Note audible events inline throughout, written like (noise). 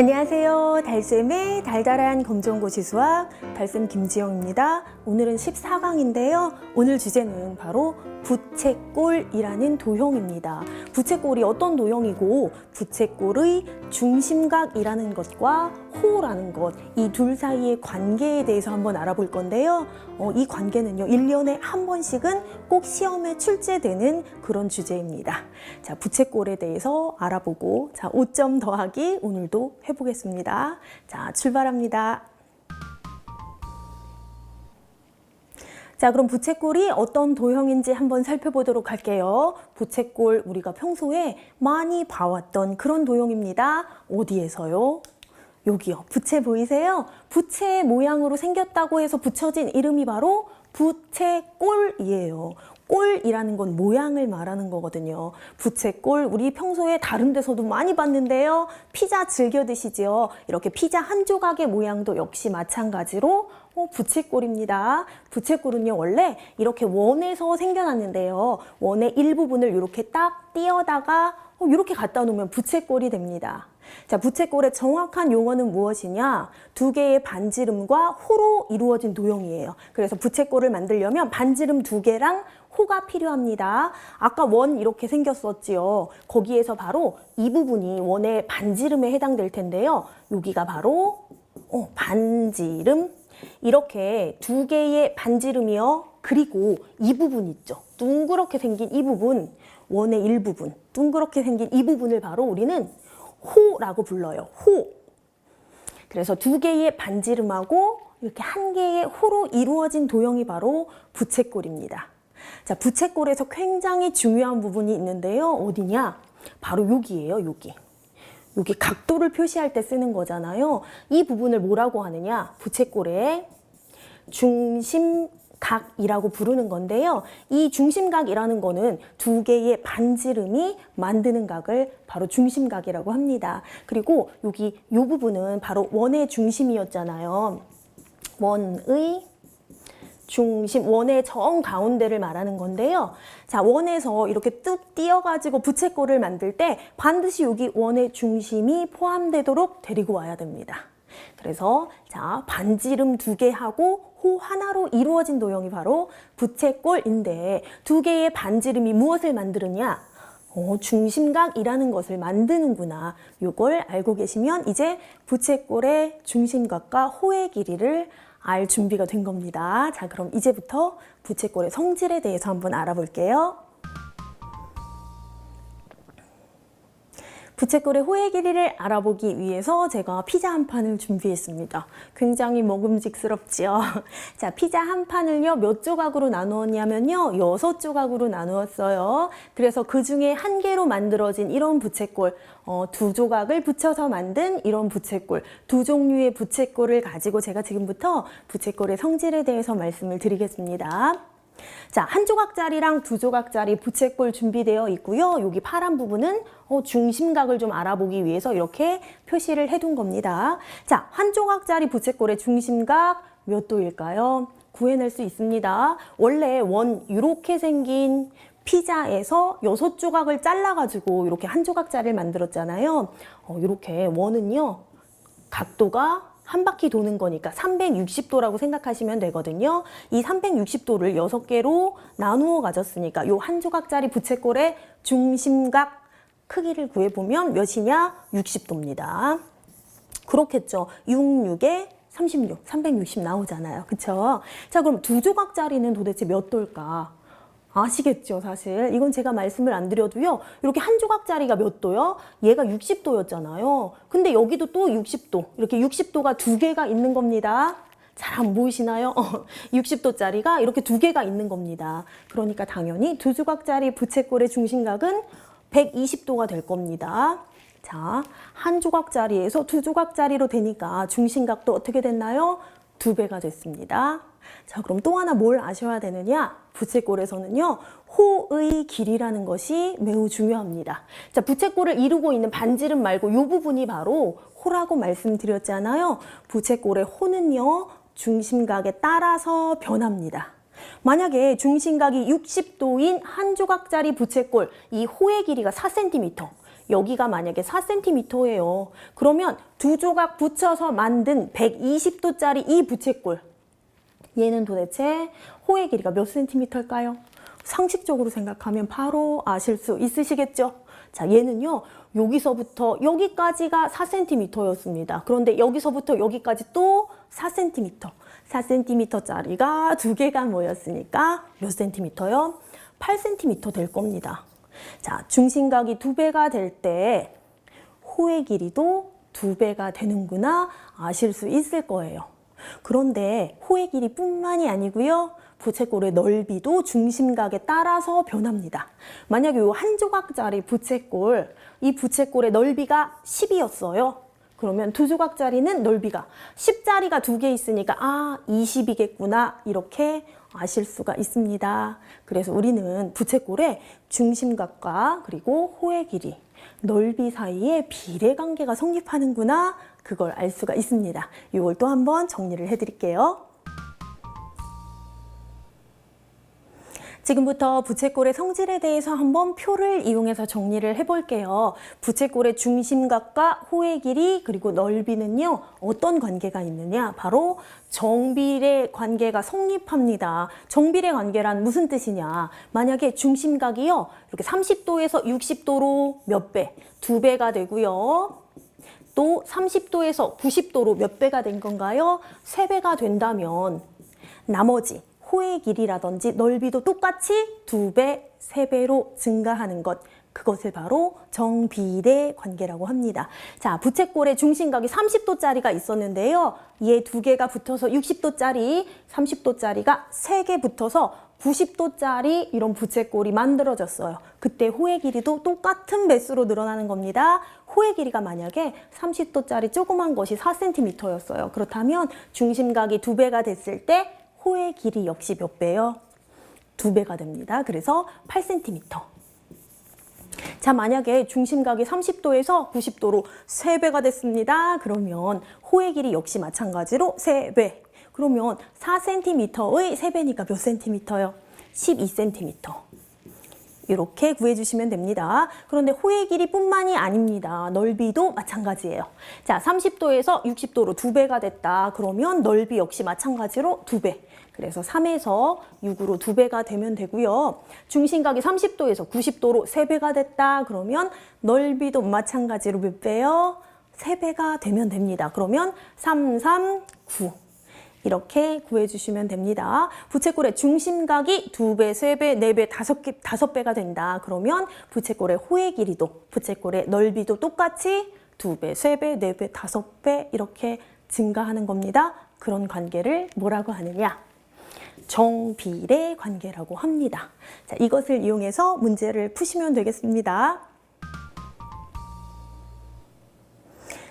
안녕하세요. 달쌤의 달달한 검정고시 수학 달쌤 김지영입니다. 오늘은 14강인데요. 오늘 주제는 바로 부채꼴이라는 도형입니다. 부채꼴이 어떤 도형이고 부채꼴의 중심각이라는 것과 호라는 것, 이 둘 사이의 관계에 대해서 한번 알아볼 건데요. 어, 이 관계는요, 1년에 한 번씩은 꼭 시험에 출제되는 그런 주제입니다. 자, 부채꼴에 대해서 알아보고, 자, 5점 더하기 오늘도 해보겠습니다. 자, 출발합니다. 자, 그럼 부채꼴이 어떤 도형인지 한번 살펴보도록 할게요. 부채꼴 우리가 평소에 많이 봐왔던 그런 도형입니다. 어디에서요? 여기요. 부채 보이세요? 부채 모양으로 생겼다고 해서 붙여진 이름이 바로 부채꼴이에요. 꼴이라는 건 모양을 말하는 거거든요. 부채꼴 우리 평소에 다른 데서도 많이 봤는데요. 피자 즐겨 드시지요. 이렇게 피자 한 조각의 모양도 역시 마찬가지로 어, 부채꼴입니다. 부채꼴은요 원래 이렇게 원에서 생겨났는데요. 원의 일부분을 이렇게 딱 띄어다가 어, 이렇게 갖다 놓으면 부채꼴이 됩니다. 자, 부채꼴의 정확한 용어는 무엇이냐? 두 개의 반지름과 호로 이루어진 도형이에요. 그래서 부채꼴을 만들려면 반지름 두 개랑 호가 필요합니다. 아까 원 이렇게 생겼었지요. 거기에서 바로 이 부분이 원의 반지름에 해당될 텐데요. 여기가 바로 어, 반지름. 이렇게 두 개의 반지름이요. 그리고 이 부분 있죠. 둥그렇게 생긴 이 부분, 원의 일부분, 둥그렇게 생긴 이 부분을 바로 우리는 호라고 불러요. 호. 그래서 두 개의 반지름하고 이렇게 한 개의 호로 이루어진 도형이 바로 부채꼴입니다. 자, 부채꼴에서 굉장히 중요한 부분이 있는데요. 어디냐? 바로 여기예요, 여기. 여기 각도를 표시할 때 쓰는 거잖아요. 이 부분을 뭐라고 하느냐? 부채꼴의 중심 각이라고 부르는 건데요. 이 중심각이라는 거는 두 개의 반지름이 만드는 각을 바로 중심각이라고 합니다. 그리고 여기 이 부분은 바로 원의 중심이었잖아요. 원의 중심, 원의 정 가운데를 말하는 건데요. 자, 원에서 이렇게 뚝 띄어가지고 부채꼴을 만들 때 반드시 여기 원의 중심이 포함되도록 데리고 와야 됩니다. 그래서 자, 반지름 두 개 하고 호 하나로 이루어진 도형이 바로 부채꼴인데 두 개의 반지름이 무엇을 만드느냐? 어, 중심각이라는 것을 만드는구나. 요걸 알고 계시면 이제 부채꼴의 중심각과 호의 길이를 알 준비가 된 겁니다. 자, 그럼 이제부터 부채꼴의 성질에 대해서 한번 알아볼게요. 부채꼴의 호의 길이를 알아보기 위해서 제가 피자 한 판을 준비했습니다. 굉장히 먹음직스럽지요. (laughs) 자, 피자 한 판을요, 몇 조각으로 나누었냐면요, 여섯 조각으로 나누었어요. 그래서 그 중에 한 개로 만들어진 이런 부채꼴, 어, 두 조각을 붙여서 만든 이런 부채꼴, 두 종류의 부채꼴을 가지고 제가 지금부터 부채꼴의 성질에 대해서 말씀을 드리겠습니다. 자, 한 조각짜리랑 두 조각짜리 부채꼴 준비되어 있고요. 여기 파란 부분은 어, 중심각을 좀 알아보기 위해서 이렇게 표시를 해둔 겁니다. 자, 한 조각짜리 부채꼴의 중심각 몇 도일까요? 구해낼 수 있습니다. 원래 원 이렇게 생긴 피자에서 여섯 조각을 잘라가지고 이렇게 한 조각짜리를 만들었잖아요. 어, 이렇게 원은요, 각도가 한 바퀴 도는 거니까 360도라고 생각하시면 되거든요. 이 360도를 6개로 나누어 가졌으니까 이한 조각짜리 부채꼴의 중심각 크기를 구해보면 몇이냐? 60도입니다. 그렇겠죠. 6, 6에 36, 360 나오잖아요. 그쵸? 자, 그럼 두 조각짜리는 도대체 몇 도일까? 아시겠죠, 사실. 이건 제가 말씀을 안 드려도요. 이렇게 한 조각짜리가 몇 도요? 얘가 60도였잖아요. 근데 여기도 또 60도. 이렇게 60도가 두 개가 있는 겁니다. 잘 안 보이시나요? 60도짜리가 이렇게 두 개가 있는 겁니다. 그러니까 당연히 두 조각짜리 부채꼴의 중심각은 120도가 될 겁니다. 자, 한 조각짜리에서 두 조각짜리로 되니까 중심각도 어떻게 됐나요? 두 배가 됐습니다. 자, 그럼 또 하나 뭘 아셔야 되느냐? 부채꼴에서는요, 호의 길이라는 것이 매우 중요합니다. 자, 부채꼴을 이루고 있는 반지름 말고 이 부분이 바로 호라고 말씀드렸잖아요. 부채꼴의 호는요, 중심각에 따라서 변합니다. 만약에 중심각이 60도인 한 조각짜리 부채꼴, 이 호의 길이가 4cm, 여기가 만약에 4cm예요. 그러면 두 조각 붙여서 만든 120도짜리 이 부채꼴. 얘는 도대체 호의 길이가 몇 센티미터일까요? 상식적으로 생각하면 바로 아실 수 있으시겠죠? 자, 얘는요, 여기서부터 여기까지가 4cm였습니다. 그런데 여기서부터 여기까지 또 4cm. 4cm짜리가 두 개가 모였으니까 몇 cm요? 8cm 될 겁니다. 자, 중심각이 두 배가 될 때 호의 길이도 두 배가 되는구나 아실 수 있을 거예요. 그런데 호의 길이뿐만이 아니고요. 부채꼴의 넓이도 중심각에 따라서 변합니다. 만약에 이 한 조각짜리 부채꼴, 이 부채꼴의 넓이가 10이었어요. 그러면 두 조각짜리는 넓이가 10짜리가 두 개 있으니까 아 20이겠구나 이렇게 아실 수가 있습니다. 그래서 우리는 부채꼴의 중심각과 그리고 호의 길이, 넓이 사이에 비례 관계가 성립하는구나 그걸 알 수가 있습니다. 이걸 또 한번 정리를 해드릴게요. 지금부터 부채꼴의 성질에 대해서 한번 표를 이용해서 정리를 해볼게요. 부채꼴의 중심각과 호의 길이 그리고 넓이는요 어떤 관계가 있느냐 바로 정비례 관계가 성립합니다. 정비례 관계란 무슨 뜻이냐 만약에 중심각이요 이렇게 30도에서 60도로 몇 배? 두 배가 되고요. 또 30도에서 90도로 몇 배가 된 건가요? 세 배가 된다면 나머지 호의 길이라든지 넓이도 똑같이 두 배, 세 배로 증가하는 것. 그것을 바로 정비례 관계라고 합니다. 자, 부채꼴의 중심각이 30도짜리가 있었는데요. 얘 두 개가 붙어서 60도짜리, 30도짜리가 세 개 붙어서 90도짜리 이런 부채꼴이 만들어졌어요. 그때 호의 길이도 똑같은 배수로 늘어나는 겁니다. 호의 길이가 만약에 30도짜리 조그만 것이 4cm였어요. 그렇다면 중심각이 두 배가 됐을 때 호의 길이 역시 몇 배요? 두 배가 됩니다. 그래서 8cm. 자, 만약에 중심각이 30도에서 90도로 3배가 됐습니다. 그러면 호의 길이 역시 마찬가지로 3배. 그러면 4cm의 3배니까 몇 cm요? 12cm. 이렇게 구해주시면 됩니다. 그런데 호의 길이 뿐만이 아닙니다. 넓이도 마찬가지예요. 자, 30도에서 60도로 두 배가 됐다. 그러면 넓이 역시 마찬가지로 두 배. 그래서 3에서 6으로 두 배가 되면 되고요. 중심각이 30도에서 90도로 세 배가 됐다. 그러면 넓이도 마찬가지로 몇 배요? 세 배가 되면 됩니다. 그러면 3, 3, 9. 이렇게 구해주시면 됩니다. 부채꼴의 중심각이 두 배, 세 배, 네 배, 다섯 개, 다섯 배가 된다. 그러면 부채꼴의 호의 길이도, 부채꼴의 넓이도 똑같이 두 배, 세 배, 네 배, 다섯 배 이렇게 증가하는 겁니다. 그런 관계를 뭐라고 하느냐? 정비례 관계라고 합니다. 자, 이것을 이용해서 문제를 푸시면 되겠습니다.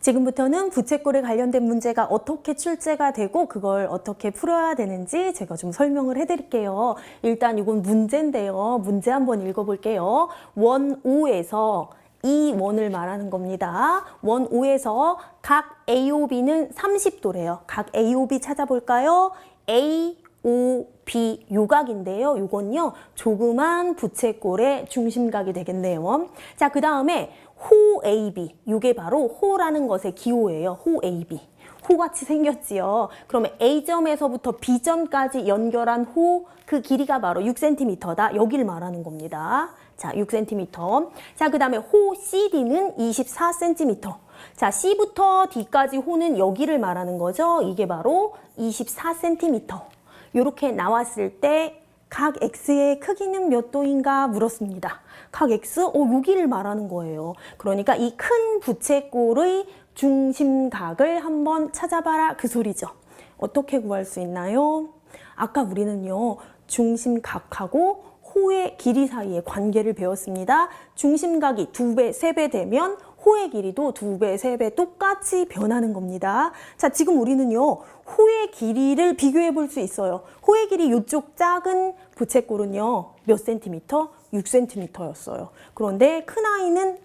지금부터는 부채꼴에 관련된 문제가 어떻게 출제가 되고 그걸 어떻게 풀어야 되는지 제가 좀 설명을 해드릴게요. 일단 이건 문제인데요. 문제 한번 읽어볼게요. 원 5에서 이 원을 말하는 겁니다. 원 5에서 각 AOB는 30도래요. 각 AOB 찾아볼까요? A, O, B 요각인데요. 요건요. 조그만 부채꼴의 중심각이 되겠네요. 자, 그 다음에 호 AB. 요게 바로 호라는 것의 기호예요. 호 AB. 호같이 생겼지요. 그러면 A점에서부터 B점까지 연결한 호, 그 길이가 바로 6cm다. 여기를 말하는 겁니다. 자, 6cm. 자, 그 다음에 호 CD는 24cm. 자, C부터 D까지 호는 여기를 말하는 거죠. 이게 바로 24cm. 이렇게 나왔을 때 각 x의 크기는 몇 도인가 물었습니다. 각 x, 어, 여기를 말하는 거예요. 그러니까 이 큰 부채꼴의 중심각을 한번 찾아봐라 그 소리죠. 어떻게 구할 수 있나요? 아까 우리는요, 중심각하고 호의 길이 사이의 관계를 배웠습니다. 중심각이 두 배, 세 배 되면 호의 길이도 두 배, 세 배 똑같이 변하는 겁니다. 자, 지금 우리는요, 호의 길이를 비교해 볼 수 있어요. 호의 길이 이쪽 작은 부채꼴은요, 몇 센티미터? 6cm였어요. 그런데 큰 아이는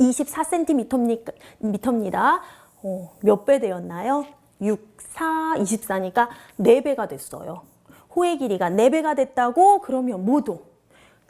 24cm입니다. 어, 몇 배 되었나요? 6, 4, 24니까 4배가 됐어요. 호의 길이가 4배가 됐다고 그러면 모두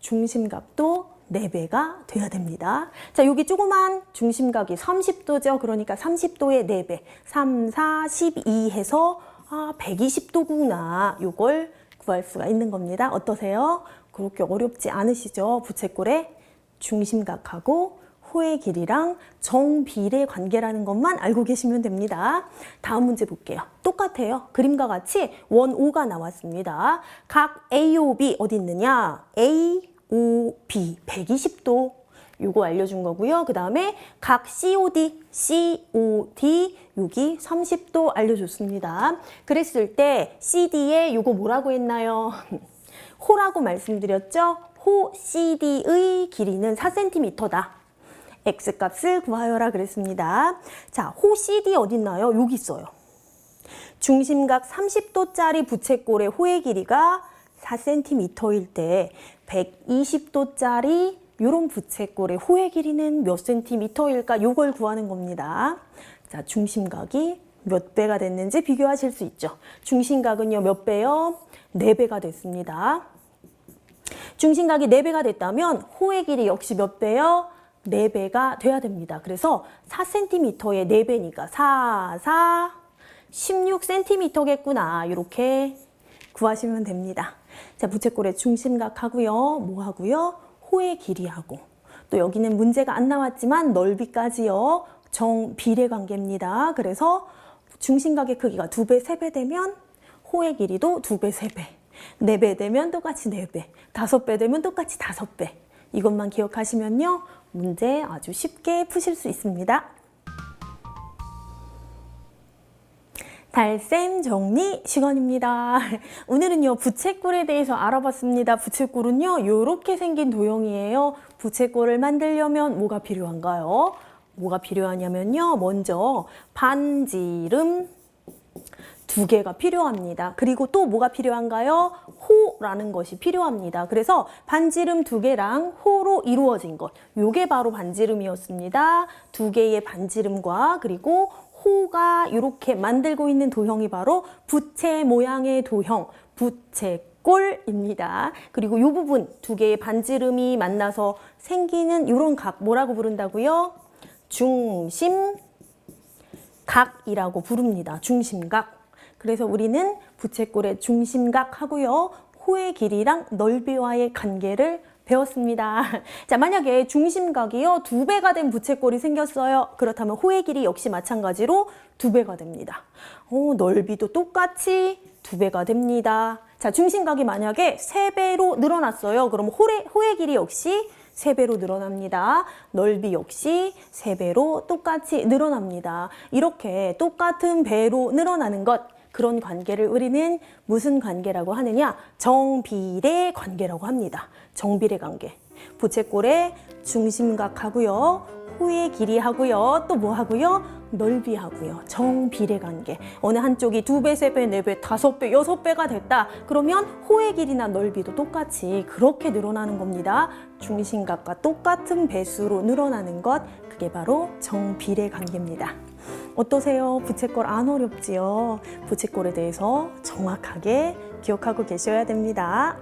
중심각도 4배가 돼야 됩니다. 자, 여기 조그만 중심각이 30도죠. 그러니까 30도의 4배. 3, 4, 12 해서 아, 120도구나. 요걸 구할 수가 있는 겁니다. 어떠세요? 그렇게 어렵지 않으시죠? 부채꼴의 중심각하고 호의 길이랑 정비례 관계라는 것만 알고 계시면 됩니다. 다음 문제 볼게요. 똑같아요. 그림과 같이 원 5가 나왔습니다. 각 AOB 어디 있느냐? AOB 120도 요거 알려준 거고요. 그 다음에 각 COD, COD 여기 30도 알려줬습니다. 그랬을 때 CD에 요거 뭐라고 했나요? (laughs) 호라고 말씀드렸죠? 호 CD의 길이는 4cm다. X값을 구하여라 그랬습니다. 자, 호 CD 어디 있나요? 여기 있어요. 중심각 30도짜리 부채꼴의 호의 길이가 4cm일 때 120도짜리 요런 부채꼴의 호의 길이는 몇 cm일까? 요걸 구하는 겁니다. 자, 중심각이 몇 배가 됐는지 비교하실 수 있죠. 중심각은요, 몇 배요? 4배가 됐습니다. 중심각이 4배가 됐다면 호의 길이 역시 몇 배요? 4배가 돼야 됩니다. 그래서 4cm의 4배니까 4, 4, 16cm겠구나. 이렇게 구하시면 됩니다. 자, 부채꼴의 중심각 하고요. 뭐 하고요? 호의 길이하고. 또 여기는 문제가 안 나왔지만 넓이까지요. 정 비례 관계입니다. 그래서 중심각의 크기가 2배, 3배 되면 호의 길이도 2배, 3배. 4배 되면 똑같이 4배. 5배 되면 똑같이 5배. 이것만 기억하시면요. 문제 아주 쉽게 푸실 수 있습니다. 달샘 정리 시간입니다. (laughs) 오늘은요, 부채꼴에 대해서 알아봤습니다. 부채꼴은요, 이렇게 생긴 도형이에요. 부채꼴을 만들려면 뭐가 필요한가요? 뭐가 필요하냐면요, 먼저 반지름 두 개가 필요합니다. 그리고 또 뭐가 필요한가요? 호라는 것이 필요합니다. 그래서 반지름 두 개랑 호로 이루어진 것. 요게 바로 반지름이었습니다. 두 개의 반지름과 그리고 호가 이렇게 만들고 있는 도형이 바로 부채 모양의 도형, 부채 꼴입니다. 그리고 이 부분 두 개의 반지름이 만나서 생기는 이런 각 뭐라고 부른다고요? 중심 각이라고 부릅니다. 중심각. 그래서 우리는 부채꼴의 중심각 하고요. 호의 길이랑 넓이와의 관계를 배웠습니다. (laughs) 자, 만약에 중심각이요. 두 배가 된 부채꼴이 생겼어요. 그렇다면 호의 길이 역시 마찬가지로 두 배가 됩니다. 어, 넓이도 똑같이 두 배가 됩니다. 자, 중심각이 만약에 세 배로 늘어났어요. 그럼 호의, 호의 길이 역시 세배로 늘어납니다. 넓이 역시 세배로 똑같이 늘어납니다. 이렇게 똑같은 배로 늘어나는 것, 그런 관계를 우리는 무슨 관계라고 하느냐? 정비례 관계라고 합니다. 정비례 관계. 부채꼴의 중심각 하고요. 호의 길이 하고요. 또 뭐 하고요? 넓이 하고요. 정비례 관계. 어느 한쪽이 두 배, 세 배, 네 배, 다섯 배, 여섯 배가 됐다. 그러면 호의 길이나 넓이도 똑같이 그렇게 늘어나는 겁니다. 중심각과 똑같은 배수로 늘어나는 것. 그게 바로 정비례 관계입니다. 어떠세요? 부채꼴 안 어렵지요? 부채꼴에 대해서 정확하게 기억하고 계셔야 됩니다.